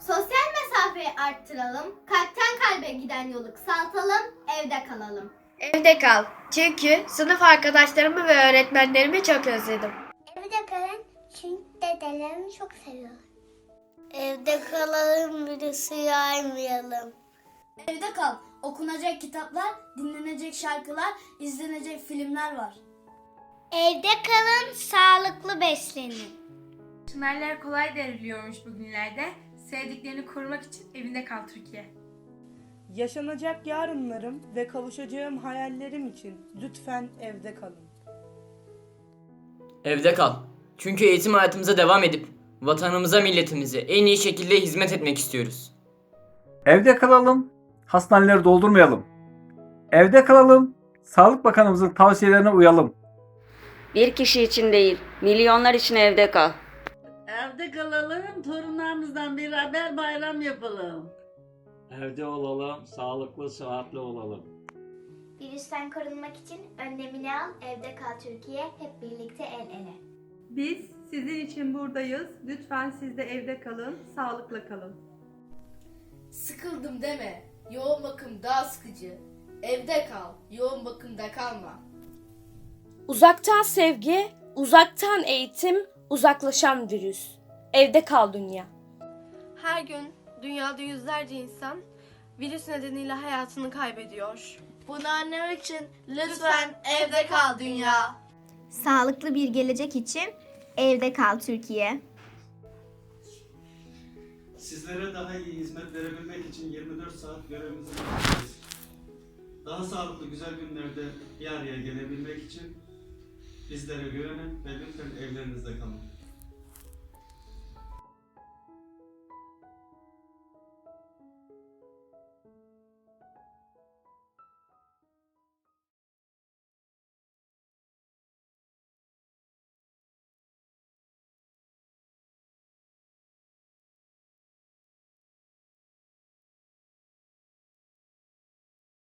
Sosyal mesafeyi arttıralım. Kalpten kalbe giden yolu kısaltalım. Evde kalalım. Evde kal. Çünkü sınıf arkadaşlarımı ve öğretmenlerimi çok özledim. Evde kalın çünkü dedelerimi çok seviyorum. Evde kalalım birisi yaymayalım. Evde kal. Okunacak kitaplar, dinlenecek şarkılar, izlenecek filmler var. Evde kalın sağlıklı beslenin. Çınarlar kolay devriliyormuş bugünlerde. Sevdiklerini korumak için evinde kal Türkiye. Yaşanacak yarınlarım ve kavuşacağım hayallerim için lütfen evde kalın. Evde kal. Çünkü eğitim hayatımıza devam edip vatanımıza, milletimize en iyi şekilde hizmet etmek istiyoruz. Evde kalalım, hastaneleri doldurmayalım. Evde kalalım, Sağlık Bakanımızın tavsiyelerine uyalım. Bir kişi için değil, milyonlar için evde kal. Evde kalalım, torunlarımızdan beraber bayram yapalım. Evde olalım, sağlıklı, sıhhatli olalım. Virüsten korunmak için önlemini al. Evde kal Türkiye. Hep birlikte el ele. Biz sizin için buradayız. Lütfen siz de evde kalın, sağlıkla kalın. Sıkıldım deme. Yoğun bakım daha sıkıcı. Evde kal. Yoğun bakımda kalma. Uzaktan sevgi, uzaktan eğitim, uzaklaşan virüs. Evde kal dünya. Her gün dünyada yüzlerce insan virüs nedeniyle hayatını kaybediyor. Bunu önlemek için lütfen evde kal dünya. Sağlıklı bir gelecek için evde kal Türkiye. Sizlere daha iyi hizmet verebilmek için 24 saat görevimizi yapacağız. Daha sağlıklı güzel günlerde bir araya gelebilmek için bizlere güvenin ve lütfen evlerinizde kalın.